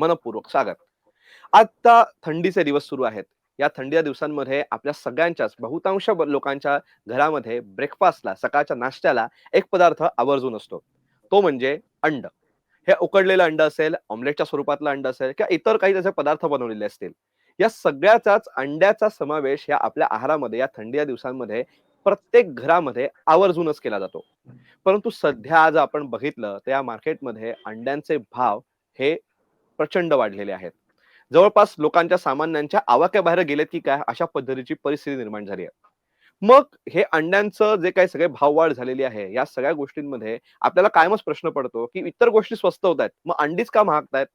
मनपूर्वक स्वागत. आता थंडीचे दिवस सुरू आहेत. या थंडीच्या दिवसांमध्ये आपल्या सगळ्यांच्याच बहुतांश लोकांच्या घरामध्ये ब्रेकफास्टला सकाळच्या नाश्त्याला एक पदार्थ आवर्जून असतो. तो म्हणजे अंड. हे उकडलेलं अंड असेल ऑमलेटच्या स्वरूपातलं अंड असेल किंवा इतर काही त्याचे पदार्थ बनवलेले असतील या सगळ्याचाच अंड्याचा समावेश या आपल्या आहारामध्ये या थंडीच्या दिवसांमध्ये प्रत्येक घरामध्ये आवर्जूनच केला जातो. परंतु सध्या आज आपण बघितलं तर या मार्केटमध्ये अंड्यांचे भाव हे प्रचंड वाढलेले आहेत. जवळपास लोकांच्या सामान्यांच्या आवाक्याबाहेर गेलेत की काय? अशा पद्धतीची परिस्थिती निर्माण झाली आहे. मग हे अंड्यांचं जे काही सगळे भाववाढ झालेली आहे या सगळ्या गोष्टींमध्ये आपल्याला कायमच प्रश्न पडतो की इतर गोष्टी स्वस्त होत आहेत मग अंडीच का महागतायत?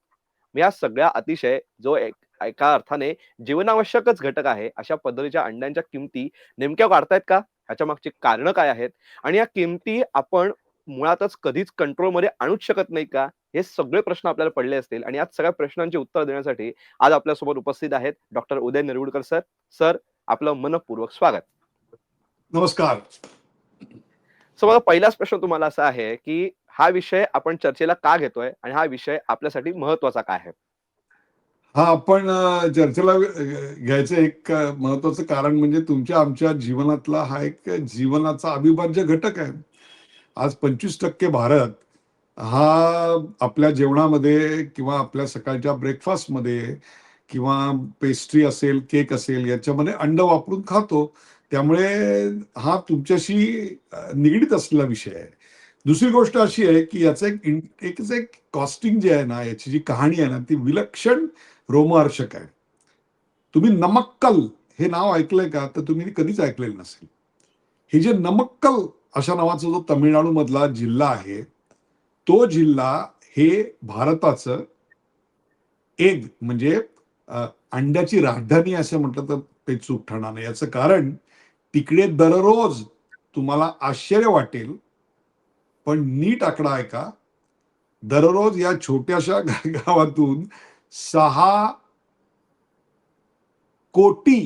मग या सगळ्या अतिशय जो एक एका अर्थाने जीवनावश्यकच घटक आहे अशा पद्धतीच्या अंड्यांच्या किमती नेमक्या वाढतायत का? ह्याच्या मागची कारणं काय आहेत? आणि या किमती आपण मुळातच कधीच कंट्रोलमध्ये आणूच शकत नाही का? हे सगळे प्रश्न आपल्याला पडले असतील. आणि या सगळ्या प्रश्नांची उत्तर देण्यासाठी आज आपल्यासोबत उपस्थित आहेत doctor Uday Nirgudkar sir. Sir आपलं मनपूर्वक स्वागत. नमस्कार. सो माझा पहिलाच प्रश्न तुम्हाला असा आहे की हा विषय आपण चर्चेला का घेतोय आणि हा विषय आपल्यासाठी महत्त्वाचा काय आहे? हा आपण चर्चेला घ्यायचं एक महत्वाचं कारण म्हणजे तुमच्या आमच्या जीवनातला हा एक जीवनाचा अविभाज्य घटक आहे. आज पंचवीस टक्के भारत हा आपल्या जेवणामध्ये किंवा आपल्या सकाळच्या ब्रेकफास्टमध्ये किंवा पेस्ट्री असेल केक असेल याच्यामध्ये अंड वापरून खातो. त्यामुळे हा तुमच्याशी निगडीत असलेला विषय आहे. दुसरी गोष्ट अशी आहे की याचं एक इन- एक एक कॉस्टिंग जे आहे ना याची जी कहाणी आहे ना ती विलक्षण रोमहर्षक आहे. तुम्ही नमक्कल हे नाव ऐकलंय का? तर तुम्ही कधीच ऐकलेलं नसेल. हे जे नमक्कल अशा नावाचा जो तमिळनाडू मधला जिल्हा आहे तो जिल्हा हे भारताचं एक म्हणजे अंड्याची राजधानी असं म्हटलं तर ते चूक ठरणार नाही. याचं कारण तिकडे दररोज तुम्हाला आश्चर्य वाटेल पण नीट आकडा आहे का दररोज या छोट्याशा गावातून सहा कोटी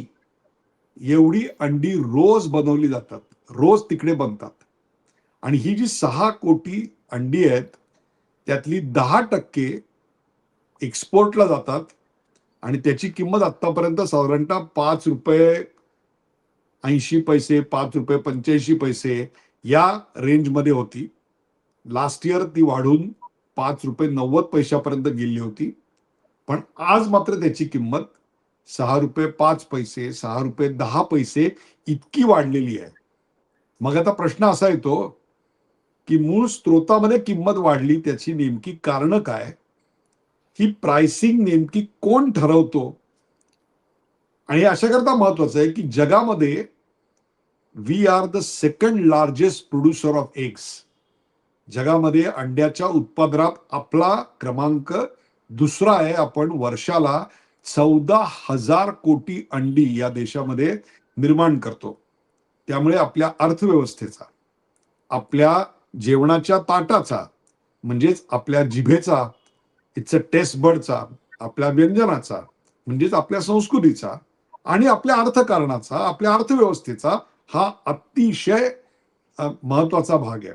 एवढी अंडी रोज बनवली जातात. रोज तिकडे बनतात. आणि ही जी सहा कोटी अंडी आहेत त्यातली दहा टक्के एक्सपोर्टला जातात आणि त्याची किंमत आतापर्यंत साधारणतः पाच रुपये ऐंशी पैसे पाच रुपये पंच्याऐंशी पैसे या रेंजमध्ये होती. लास्ट इयर ती वाढून पाच रुपये नव्वद पैशापर्यंत गेली होती. पण आज मात्र त्याची किंमत सहा रुपये पाच पैसे सहा रुपये दहा पैसे इतकी वाढलेली आहे. मग आता प्रश्न असा येतो की मूळ स्त्रोतामध्ये किंमत वाढली त्याची नेमकी कारणं काय? ही प्राइसिंग नेमकी कोण ठरवतो? आणि अशा करता महत्वाचं आहे की जगामध्ये we are the second largest producer of eggs जगामध्ये अंड्याच्या उत्पादनात आपला क्रमांक दुसरा आहे. आपण वर्षाला चौदा हजार कोटी अंडी या देशामध्ये निर्माण करतो. त्यामुळे आपल्या अर्थव्यवस्थेचा आपल्या जेवणाच्या ताटाचा म्हणजेच आपल्या जिभेचा इट्स अ टेस्ट बर्डचा आपल्या व्यंजनाचा म्हणजेच आपल्या संस्कृतीचा आणि आपल्या अर्थकारणाचा आपल्या अर्थव्यवस्थेचा हा अतिशय महत्त्वाचा भाग आहे.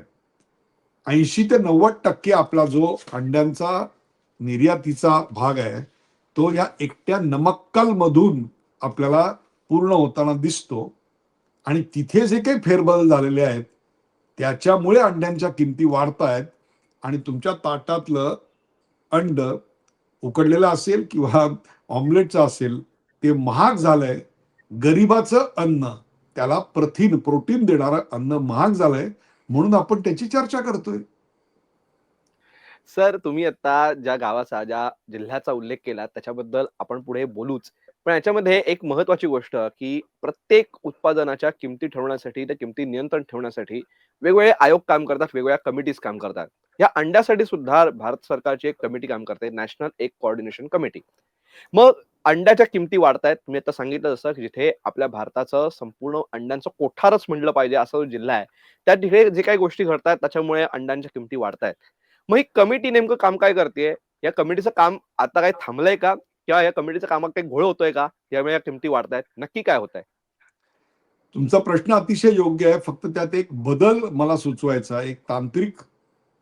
ऐंशी ते नव्वद टक्के आपला जो अंड्यांचा निर्यातीचा भाग आहे तो या एकट्या नमक्कल मधून आपल्याला पूर्ण होताना दिसतो. आणि तिथे जे काही फेरबदल झालेले आहेत. त्याच्यामुळे अंड्यांच्या किमती वाढत आहेत आणि तुमच्या ताटातलं अंड उकडलेलं असेल किंवा ऑमलेटचं असेल ते महाग झालंय. गरिबाचं अन्न त्याला प्रथिन प्रोटीन देणारं अन्न महाग झालंय. म्हणून आपण त्याची चर्चा करतोय. सर तुम्ही आता ज्या गावाचा ज्या जिल्ह्याचा उल्लेख केला त्याच्याबद्दल आपण पुढे बोलूच. पण याच्यामध्ये एक महत्वाची गोष्ट की प्रत्येक उत्पादनाच्या किमती ठरवण्यासाठी त्या किमती नियंत्रण ठेवण्यासाठी वेगवेगळे आयोग काम करतात वेगवेगळ्या कमिटीज काम करतात. या अंड्यासाठी सुद्धा भारत सरकारची एक कमिटी काम करते नॅशनल एक कोऑर्डिनेशन कमिटी मग अंड्याच्या किमती वाढतायत. तुम्ही आता सांगितलं जसं की जिथे आपल्या भारताचं संपूर्ण अंड्यांचं कोठारच म्हणलं पाहिजे असा जो जिल्हा आहे त्या तिथे जे काही गोष्टी घडतायत त्याच्यामुळे अंड्यांच्या किमती वाढतायत. मग ही कमिटी नेमकं काम काय करते या कमिटीचं काम आता काय थांबलंय का? किंवा या कमिटीचं कामात काही घोळ होतोय का? यामुळे या किमती वाढतायत. नक्की काय होत आहे तुमचा प्रश्न अतिशय योग्य आहे. फक्त त्यात एक बदल मला सुचवायचा एक तांत्रिक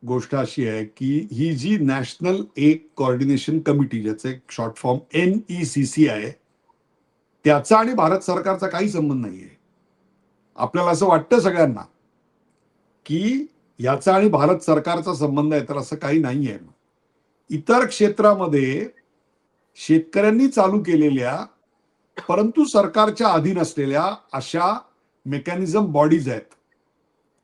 गोष्ट अशी आहे की ही जी नॅशनल एक कोऑर्डिनेशन कमिटी ज्याचं एक short form N E C C आहे त्याचा आणि भारत सरकारचा काही संबंध नाहीये. आपल्याला असं वाटतं सगळ्यांना की याचा आणि भारत सरकारचा संबंध आहे तर असं काही नाही आहे इतर क्षेत्रामध्ये शेतकऱ्यांनी चालू केलेल्या परंतु सरकारच्या अधीन असलेल्या अशा मेकॅनिझम बॉडीज आहेत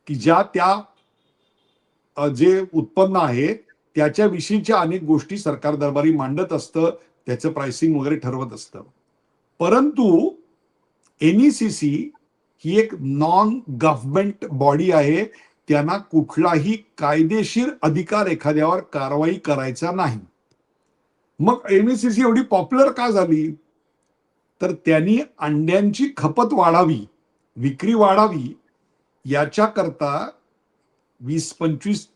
की ज्या त्या जे उत्पन्न आहे त्याच्याविषयीच्या अनेक गोष्टी सरकार दरबारी मांडत असतं त्याचं प्राइसिंग वगैरे ठरवत असतं. परंतु एनईसीसी ही एक नॉन गव्हर्नमेंट बॉडी आहे त्यांना कुठलाही कायदेशीर अधिकार एखाद्यावर कारवाई करायचा नाही. मग एनईसीसी एवढी पॉप्युलर का झाली? तर त्यांनी अंड्यांची खपत वाढावी विक्री वाढावी याच्याकरता वीस पंचवीस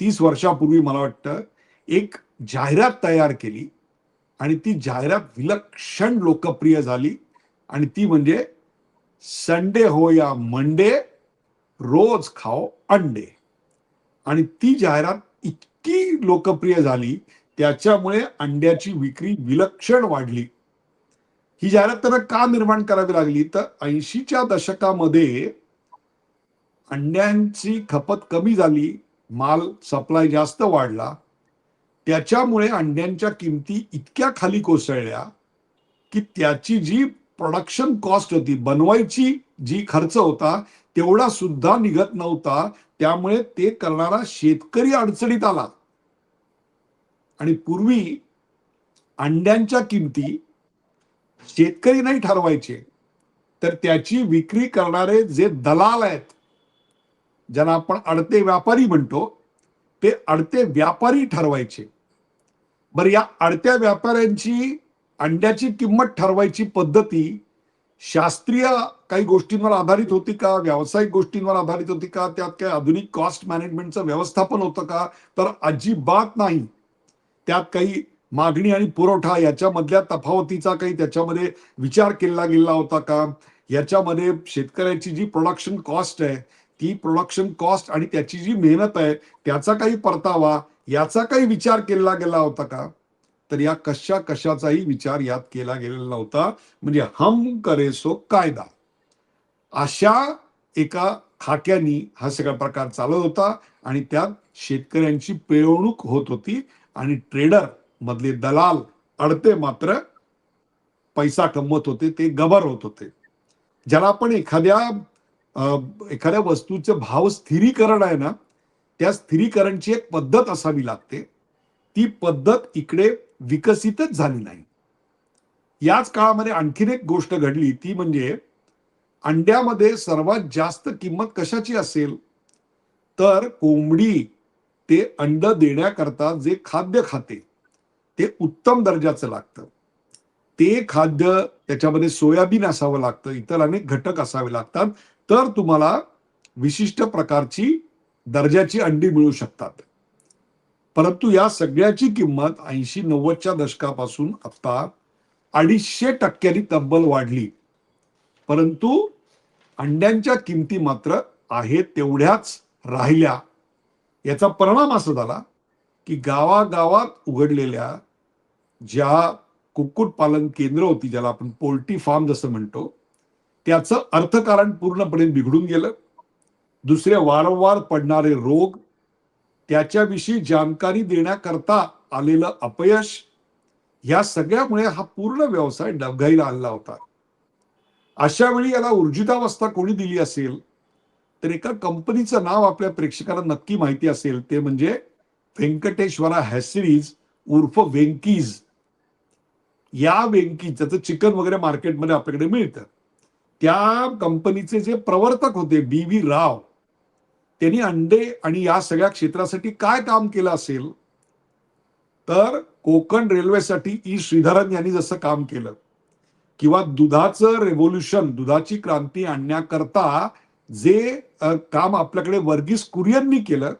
तीस वर्षापूर्वी मला वाटतं एक जाहिरात तयार केली आणि ती जाहिरात विलक्षण लोकप्रिय झाली आणि ती म्हणजे संडे हो या मंडे रोज खाओ अंडे. आणि ती जाहिरात इतकी लोकप्रिय झाली त्याच्यामुळे अंड्याची विक्री विलक्षण वाढली. ही जाहिरात त्यांना का निर्माण करावी लागली? तर ऐंशीच्या दशकामध्ये अंड्यांची खपत कमी झाली माल सप्लाय जास्त वाढला. त्याच्यामुळे अंड्यांच्या किमती इतक्या खाली कोसळल्या की त्याची जी प्रोडक्शन कॉस्ट होती बनवायची जी खर्च होता तेवढा सुद्धा निघत नव्हता. त्यामुळे ते करणारा शेतकरी अडचणीत आला. आणि पूर्वी अंड्यांच्या किमती शेतकरी नाही ठरवायचे तर त्याची विक्री करणारे जे दलाल आहेत ज्यांना आपण अडते व्यापारी म्हणतो ते अडते व्यापारी ठरवायचे. बरं या अडत्या व्यापाऱ्यांची अंड्याची किंमत ठरवायची पद्धती शास्त्रीय काही गोष्टींवर आधारित होती का? व्यावसायिक गोष्टींवर आधारित होती का? त्यात काही आधुनिक कॉस्ट मॅनेजमेंटचं व्यवस्थापन होतं का? तर अजिबात नाही. त्यात काही मागणी आणि पुरवठा याच्यामधल्या तफावतीचा काही त्याच्यामध्ये विचार केला गेला होता का? याच्यामध्ये शेतकऱ्याची जी प्रोडक्शन कॉस्ट आहे ती प्रोडक्शन कॉस्ट आणि त्याची जी मेहनत आहे त्याचा काही परतावा याचा काही विचार केला गेला होता का? तर या कशा कशाचाही विचार यात केला गेलेला नव्हता. म्हणजे हम करे सो कायदा. अशा एका खाक्यानी हा सगळा प्रकार चालत होता आणि त्यात शेतकऱ्यांची पिळवणूक होत होती आणि ट्रेडर मधले दलाल अडते मात्र पैसा कमवत होते ते गबर होत होते. ज्याला आपण एखाद्या एखाद्या वस्तूचं भाव स्थिरीकरण आहे ना त्या स्थिरीकरणची एक पद्धत असावी लागते. ती पद्धत इकडे विकसितच झाली नाही. याच काळामध्ये आणखीन एक गोष्ट घडली ती म्हणजे अंड्यामध्ये सर्वात जास्त किंमत कशाची असेल? तर कोंबडी. ते अंड देण्याकरता जे खाद्य खाते ते उत्तम दर्जाचं लागतं. ते खाद्य त्याच्यामध्ये सोयाबीन असावं लागतं इतर अनेक घटक असावे लागतात तर तुम्हाला विशिष्ट प्रकारची दर्जाची अंडी मिळू शकतात. परंतु या सगळ्याची किंमत ऐंशी नव्वदच्या दशकापासून आता अडीचशे टक्क्यांनी तब्बल वाढली. परंतु अंड्यांच्या किमती मात्र आहेत तेवढ्याच राहिल्या. याचा परिणाम असा झाला की गावागावात उघडलेल्या ज्या कुक्कुटपालन केंद्र होती ज्याला आपण पोल्ट्री फार्म जसं म्हणतो त्याचं अर्थकारण पूर्णपणे बिघडून गेलं. दुसरे वारंवार पडणारे रोग त्याच्याविषयी जानकारी देण्याकरता आलेलं अपयश या सगळ्यामुळे हा पूर्ण व्यवसाय डबघाईला आलेला होता. अशा वेळी याला ऊर्जितावस्था कोणी दिली असेल? तर एका कंपनीचं नाव आपल्या प्रेक्षकांना नक्की माहिती असेल ते म्हणजे व्यंकटेश्वरा हॅसिरीज उर्फ वेंकीज. या वेंकीज त्याचं चिकन वगैरे मार्केटमध्ये आपल्याकडे मिळतं. त्या कंपनीचे जे प्रवर्तक होते बी व्ही राव त्यांनी अंडे आणि या सगळ्या क्षेत्रासाठी काय काम केलं असेल? तर कोकण रेल्वेसाठी ई श्रीधरन यांनी जसं काम केलं किंवा दुधाचं रेव्होल्युशन दुधाची क्रांती आणण्याकरता जे काम आपल्याकडे वर्गीस कुरियननी केलं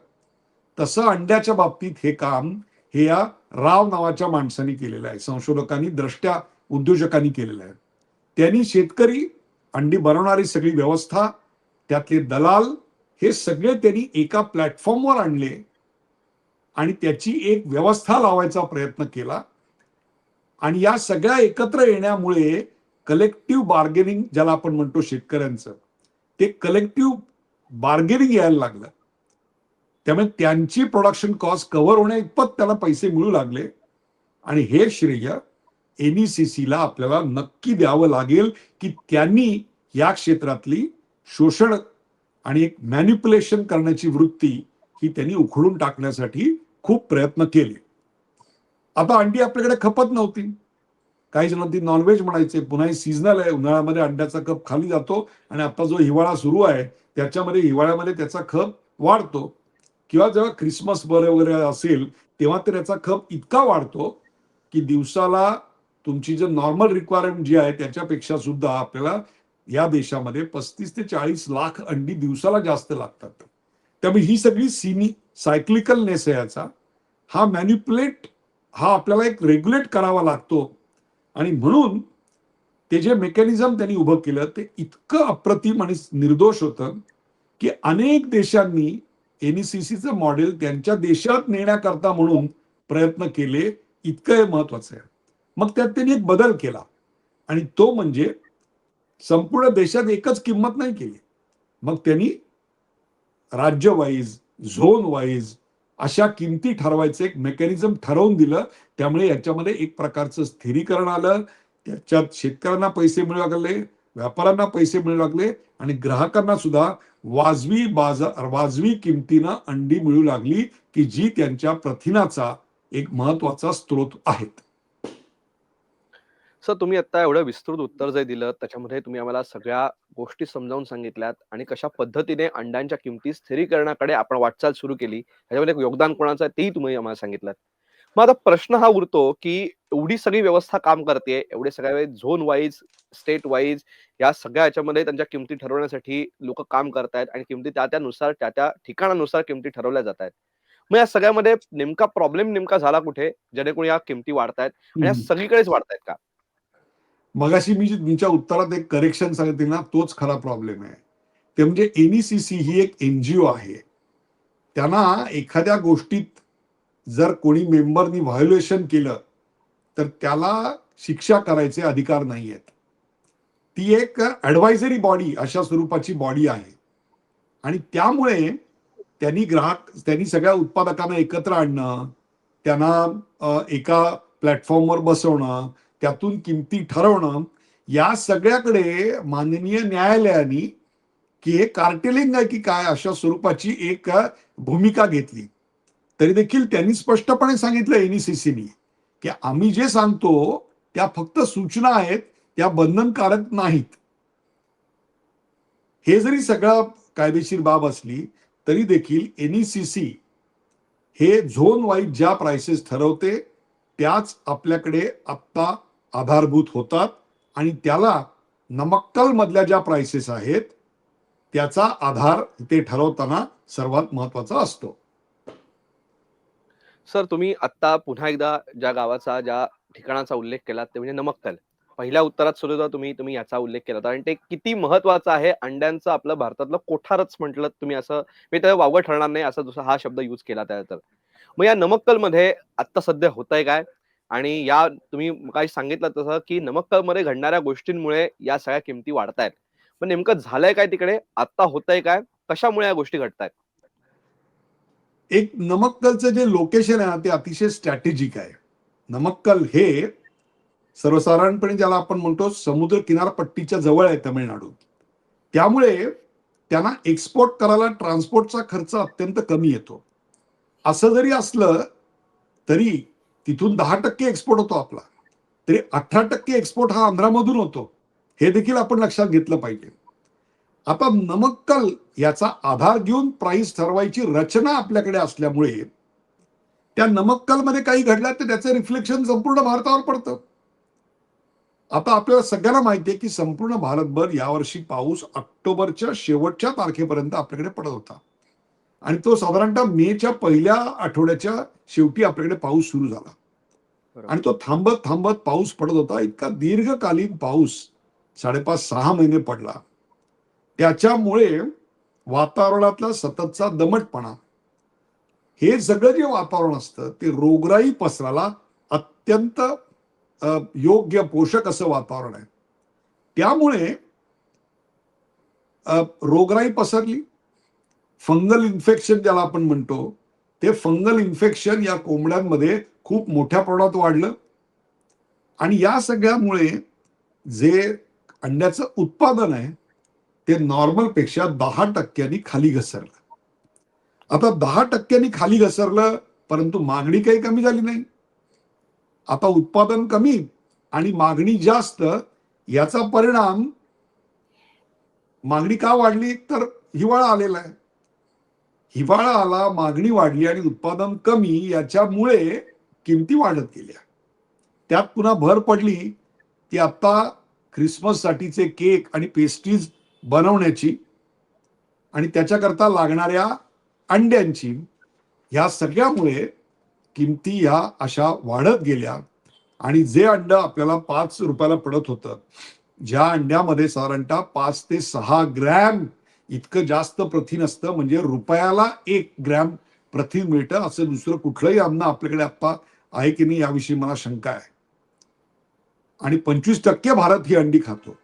तसं अंड्याच्या बाबतीत हे काम हे या राव नावाच्या माणसाने केलेलं आहे. संशोधकांनी द्रष्ट्या उद्योजकांनी केलेलं आहे. त्यांनी शेतकरी अंडी बनवणारी सगळी व्यवस्था त्यातले दलाल हे सगळे त्यांनी एका प्लॅटफॉर्मवर आणले आणि त्याची एक व्यवस्था लावायचा प्रयत्न केला. आणि या सगळ्या एकत्र येण्यामुळे कलेक्टिव्ह बार्गेनिंग ज्याला आपण म्हणतो शेतकऱ्यांचं ते कलेक्टिव्ह बार्गेनिंग यायला लागलं. त्यामुळे त्यांची प्रोडक्शन कॉस्ट कव्हर होण्या इतपत त्याला पैसे मिळू लागले. आणि हे श्रेय एनईसीसीला आपल्याला नक्की द्यावं लागेल की त्यांनी या क्षेत्रातली शोषण आणि एक मॅन्युप्युलेशन करण्याची वृत्ती ही त्यांनी उखडून टाकण्यासाठी खूप प्रयत्न केले. आता अंडी आपल्याकडे खपत नव्हती. काही जणांनी ती नॉनव्हेज म्हणायचे पुन्हा सीझनल आहे उन्हाळ्यामध्ये अंड्याचा कप खाली जातो आणि आता जो हिवाळा सुरू आहे त्याच्यामध्ये हिवाळ्यामध्ये त्याचा खप वाढतो. किंवा जेव्हा क्रिसमस बर वगैरे असेल तेव्हा तर त्याचा खप इतका वाढतो की दिवसाला तुमची जे नॉर्मल रिक्वायरमेंट जी आहे त्याच्यापेक्षा सुद्धा आपल्याला या देशामध्ये पस्तीस ते चाळीस लाख अंडी दिवसाला जास्त लागतात. त्यामुळे ही सगळी सिनी सायक्लिकलनेस आहे याचा. हा मॅन्युप्युलेट हा आपल्याला एक रेग्युलेट करावा लागतो. आणि म्हणून ते जे मेकॅनिझम त्यांनी उभं केलं ते इतकं अप्रतिम आणि निर्दोष होतं की अनेक देशांनी एनईसीसीचं मॉडेल त्यांच्या देशात नेण्याकरता म्हणून प्रयत्न केले इतकं हे महत्वाचं आहे. मग त्यात त्यांनी एक बदल केला. आणि तो म्हणजे संपूर्ण देशात एकच किंमत नाही केली. मग त्यांनी राज्य वाईज झोन वाईज अशा किमती ठरवायचं एक मेकॅनिझम ठरवून दिलं. त्यामुळे याच्यामध्ये एक प्रकारचं स्थिरीकरण आलं. त्याच्यात शेतकऱ्यांना पैसे मिळू लागले व्यापाऱ्यांना पैसे मिळू लागले आणि ग्राहकांना सुद्धा वाजवी बाजार वाजवी किमतीनं अंडी मिळू लागली की जी त्यांच्या प्रथिनाचा एक महत्त्वाचा स्रोत आहेत. सर तुम्ही आता एवढं विस्तृत उत्तर जे दिलं त्याच्यामध्ये तुम्ही आम्हाला सगळ्या गोष्टी समजावून सांगितल्यात आणि कशा पद्धतीने अंड्यांच्या किमती स्थिरीकरणाकडे आपण वाटचाल सुरू केली ह्याच्यामध्ये योगदान कोणाचं आहे तेही तुम्ही आम्हाला सांगितलं मग आता प्रश्न हा उरतो की एवढी सगळी व्यवस्था काम करते एवढे सगळे झोन वाईज स्टेट वाईज या सगळ्या याच्यामध्ये त्यांच्या किमती ठरवण्यासाठी लोक काम करतायत आणि किमती त्या त्यानुसार त्या त्या ठिकाणानुसार किमती ठरवल्या जात आहेत मग या सगळ्यामध्ये नेमका प्रॉब्लेम नेमका झाला कुठे? जेणेकरून या किमती वाढतायत आणि या सगळीकडेच वाढतायत का? मगाशी मी तुमच्या उत्तरात एक करेक्शन सांगितले ना तोच खरा प्रॉब्लेम आहे. ते म्हणजे एनईसीसी ही एक एनजीओ आहे. त्यांना एखाद्या गोष्टीत जर कोणी मेंबरनी व्हायोलेशन केलं तर त्याला शिक्षा करायचे अधिकार नाही आहेत ती एक ॲडवायझरी बॉडी अशा स्वरूपाची बॉडी आहे. आणि त्यामुळे त्यांनी ग्राहक त्यांनी सगळ्या उत्पादकांना एकत्र आणणं त्यांना एका प्लॅटफॉर्मवर बसवणं त्यातून किमती ठरवणं या सगळ्याकडे माननीय न्यायालयाने की हे कार्टेलिंग आहे की काय अशा स्वरूपाची एक भूमिका घेतली. तरी देखील त्यांनी स्पष्टपणे सांगितलं एनईसीसीनी की आम्ही जे सांगतो त्या फक्त सूचना आहेत त्या बंधनकारक नाहीत. हे जरी सगळं कायदेशीर बाब असली तरी देखील एनईसीसी हे झोन वाईज ज्या प्राइसेस ठरवते त्याच आपल्याकडे आत्ता आधारभूत होतात आणि त्याला नमक्कल मधल्या ज्या प्राइसेस आहेत त्याचा आधार ते ठरवताना सर्वात महत्त्वाचा असतो. सर तुम्ही आता पुन्हा एकदा ज्या गावाचा ज्या ठिकाणाचा उल्लेख केला ते म्हणजे नमक्कल पहिल्या उत्तरात सुद्धा तुम्ही तुम्ही याचा उल्लेख केला होता आणि ते किती महत्वाचं आहे अंड्यांचं आपलं भारतातलं कोठारच म्हटलं तुम्ही असं मी त्याला वावगं ठरणार नाही असा दुसरा हा शब्द युज केला त्या तर मग या नमक्कलमध्ये आता सध्या होत आहे काय? आणि या तुम्ही काही सांगितलं तसं की नमक्कलमध्ये घडणाऱ्या गोष्टींमुळे या सगळ्या किमती वाढतायत. पण नेमकं झालंय काय तिकडे? आता होतंय काय? कशामुळे या गोष्टी घडतायत? एक नमक्कलचं जे लोकेशन आहे ते अतिशय स्ट्रॅटेजिक आहे. नमक्कल हे सर्वसाधारणपणे ज्याला आपण म्हणतो समुद्र किनारपट्टीच्या जवळ आहे तमिळनाडू. त्यामुळे त्यांना एक्सपोर्ट करायला ट्रान्सपोर्टचा खर्च अत्यंत कमी येतो. असं जरी असलं तरी तिथून दहा टक्के एक्सपोर्ट होतो आपला. तरी अठरा टक्के एक्सपोर्ट हा आंध्रामधून होतो. हे देखील आपण लक्षात घेतलं पाहिजे. आता नमक्कल याचा आधार घेऊन प्राइस ठरवायची रचना आपल्याकडे असल्यामुळे त्या नमक्कलमध्ये काही घडलं तर त्याचं रिफ्लेक्शन संपूर्ण भारतावर पडतं. आता आपल्याला सगळ्यांना माहिती आहे की संपूर्ण भारतभर यावर्षी पाऊस ऑक्टोबरच्या शेवटच्या तारखेपर्यंत आपल्याकडे पडत होता. आणि तो साधारणतः मेच्या पहिल्या आठवड्याच्या शेवटी आपल्याकडे पाऊस सुरू झाला. आणि तो थांबत थांबत पाऊस पडत होता. इतका दीर्घकालीन पाऊस साडेपाच सहा महिने पडला. त्याच्यामुळे वातावरणातला सततचा दमटपणा हे सगळं जे वातावरण असतं ते रोगराई पसरायला अत्यंत योग्य पोषक असं वातावरण आहे. त्यामुळे रोगराई पसरली. फंगल इन्फेक्शन ज्याला आपण म्हणतो ते फंगल इन्फेक्शन या कोंबड्यांमध्ये खूप मोठ्या प्रमाणात वाढलं. आणि या सगळ्यामुळे जे अंड्याचं उत्पादन आहे ते नॉर्मलपेक्षा दहा टक्क्यांनी खाली घसरलं. आता दहा टक्क्यांनी खाली घसरलं परंतु मागणी काही कमी झाली नाही. आता उत्पादन कमी आणि मागणी जास्त याचा परिणाम मागणी का वाढली? तर हिवाळा आलेला आहे. हिवाळा आला मागणी वाढली आणि उत्पादन कमी याच्यामुळे किमती वाढत गेल्या. त्यात पुन्हा भर पडली की आता ख्रिसमससाठीचे केक आणि पेस्ट्रीज बनवण्याची आणि त्याच्याकरता लागणाऱ्या अंड्यांची ह्या सगळ्यामुळे किमती ह्या अशा वाढत गेल्या आणि जे अंड आपल्याला पाच रुपयाला पडत होतं ज्या अंड्यामध्ये साधारणतः पाच ते सहा ग्रॅम इतकं जास्त प्रथिन असतं म्हणजे रुपयाला एक ग्रॅम प्रथिन मिळतं असं दुसरं कुठलंही अन्न आपल्याकडे आत्ता आहे की नाही याविषयी मला शंका आहे. आणि पंचवीस टक्के भारत ही अंडी खातो.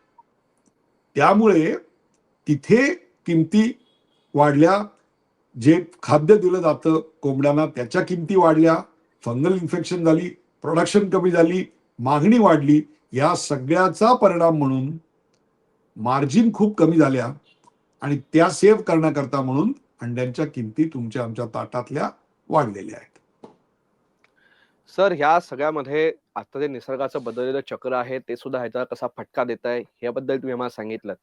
त्यामुळे तिथे किमती वाढल्या. जे खाद्य दिलं जातं कोंबड्यांना त्याच्या किमती वाढल्या. फंगल इन्फेक्शन झाली प्रोडक्शन कमी झाली मागणी वाढली. या सगळ्याचा परिणाम म्हणून मार्जिन खूप कमी झाल्या. आणि त्या सेव्ह करण्याकरता म्हणून अंड्यांच्या किमती तुमच्या आमच्या ताटातल्या वाढलेल्या आहेत. सर ह्या सगळ्यामध्ये आता जे निसर्गाचं बदललेलं चक्र आहे ते सुद्धा ह्याचा कसा फटका देत आहे याबद्दल तुम्ही आम्हाला सांगितलं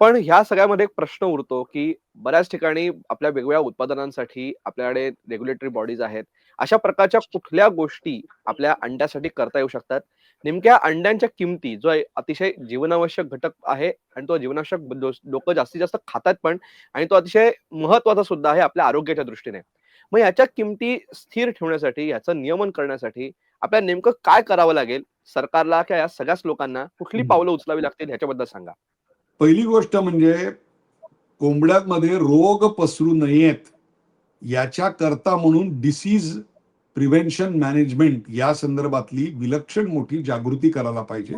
पण ह्या सगळ्यामध्ये एक प्रश्न उरतो की बऱ्याच ठिकाणी आपल्या वेगवेगळ्या उत्पादनांसाठी आपल्याकडे रेग्युलेटरी बॉडीज आहेत. अशा प्रकारच्या कुठल्या गोष्टी आपल्या अंड्यासाठी करता येऊ शकतात? नेमक्या अंड्यांच्या किमती जो अतिशय जीवनावश्यक घटक आहे आणि तो जीवनावश्यक लोक जास्तीत जास्त खातात पण आणि तो अतिशय महत्त्वाचा सुद्धा आहे आपल्या आरोग्याच्या दृष्टीने. मग याच्या किमती स्थिर ठेवण्यासाठी याचं नियमन करण्यासाठी आपल्याला नेमकं काय करावं लागेल? सरकारला किंवा या सगळ्याच लोकांना कुठली. पावलं उचलावी लागतील ह्याच्याबद्दल सांगा. पहिली गोष्ट म्हणजे कोंबड्यांमध्ये रोग पसरू नयेत याच्या करता म्हणून डिसीज प्रिव्हेन्शन मॅनेजमेंट या संदर्भातली विलक्षण मोठी जागृती करायला पाहिजे.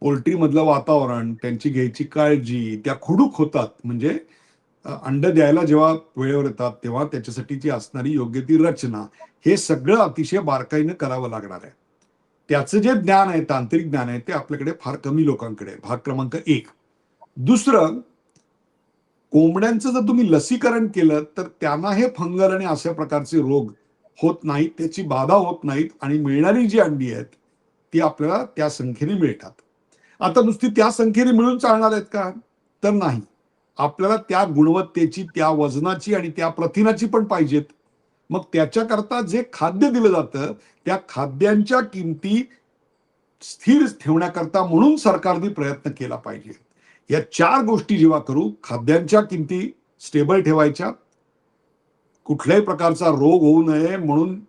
पोल्ट्रीमधलं वातावरण त्यांची घ्यायची काळजी त्या खुडूक होतात. म्हणजे अंड द्यायला जेव्हा वेळेवर येतात तेव्हा त्याच्यासाठीची असणारी योग्य ती रचना हे सगळं अतिशय बारकाईनं करावं लागणार आहे. त्याचं जे ज्ञान आहे तांत्रिक ज्ञान आहे ते आपल्याकडे फार कमी लोकांकडे आहे. भाग क्रमांक एक. दुसरं कोंबड्यांचं जर तुम्ही लसीकरण केलं तर त्यांना हे फंगल आणि अशा प्रकारचे रोग होत नाहीत त्याची बाधा होत नाहीत आणि मिळणारी जी अंडी आहेत ती आपल्याला त्या संख्येने मिळतात. आता नुसती त्या संख्येने मिळून चालणार आहेत का? तर नाही. आपल्याला त्या गुणवत्तेची त्या वजनाची आणि त्या प्रथिनाची पण पाहिजेत. मग त्याच्याकरता जे खाद्य दिलं जातं त्या खाद्यांच्या किमती स्थिर ठेवण्याकरता म्हणून सरकारने प्रयत्न केला पाहिजे. या चार गोष्टी जेव्हा करू खाद्यांच्या किमती स्टेबल ठेवायच्या. कुठल्याही प्रकारचा रोग होऊ नये म्हणून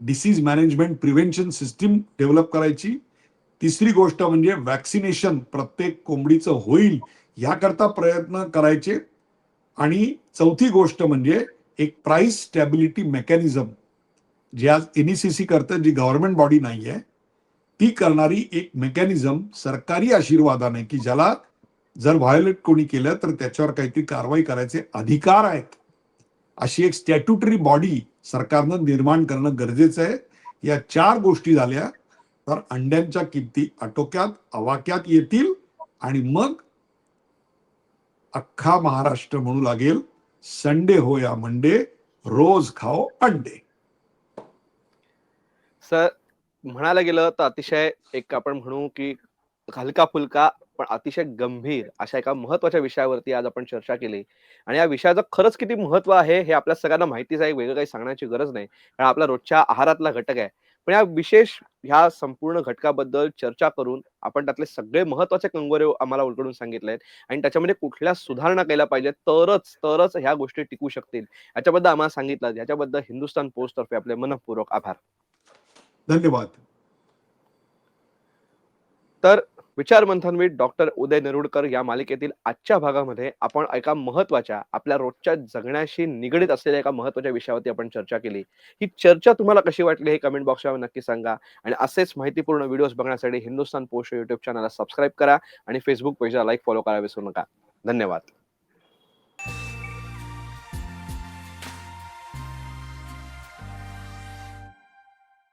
disease management prevention system develop करायची. तिसरी गोष्ट म्हणजे वॅक्सिनेशन प्रत्येक कोंबडीचं होईल ह्याकरता प्रयत्न करायचे. आणि चौथी गोष्ट म्हणजे एक प्राइस स्टॅबिलिटी मेकॅनिझम जे आज एनईसीसी करतं जी गव्हर्नमेंट बॉडी नाही आहे ती करणारी एक मेकॅनिझम सरकारी आशीर्वादाने की ज्याला जर व्हायोलेट कोणी केलं तर त्याच्यावर काहीतरी कारवाई करायचे अधिकार आहेत. अशी एक स्टॅट्युटरी बॉडी सरकारनं निर्माण करणं गरजेचं आहे. या चार गोष्टी झाल्या तर अंड्यांच्या किमती आटोक्यात आवाक्यात येतील. आणि मग अख्खा महाराष्ट्र म्हणू लागेल संडे होया मंडे रोज खाओ अंडे. सर म्हणायला गेलं तर अतिशय एक आपण म्हणू की हलका फुलका पण अतिशय गंभीर अशा एका महत्त्वाच्या विषयावरती आज आपण चर्चा केली. आणि या विषयाचं खरंच किती महत्त्व आहे हे आपल्या सगळ्यांना माहितीच आहे वेगळं काही सांगण्याची गरज नाही. कारण आपला रोजच्या आहारातला घटक आहे. पण या विशेष ह्या संपूर्ण घटकाबद्दल चर्चा करून आपण त्यातले सगळे महत्त्वाचे कंगोरे आम्हाला उलगडून सांगितले आहेत आणि त्याच्यामध्ये कुठल्या सुधारणा केल्या पाहिजेत तरच तरच ह्या गोष्टी टिकू शकतील. याच्याबद्दल आम्हाला सांगितलं. याच्याबद्दल हिंदुस्थान पोस्ट तर्फे आपले मनपूर्वक आभार. धन्यवाद. विचार मंथन विथ डॉक्टर उदय नरुडकर या मालिकेतील आजच्या भागामध्ये आपण एका महत्त्वाच्या आपल्या रोजच्या जगण्याशी निगडीत असलेल्या एका महत्त्वाच्या विषयावरती आपण चर्चा केली. ही चर्चा तुम्हाला कशी वाटली हे कमेंट बॉक्समध्ये नक्की सांगा. आणि असेच माहितीपूर्ण व्हिडिओज बघण्यासाठी हिंदुस्तान पोस्ट युट्यूब चॅनलला सबस्क्राईब करा आणि फेसबुक पेजला लाईक फॉलो करा विसरू नका. धन्यवाद.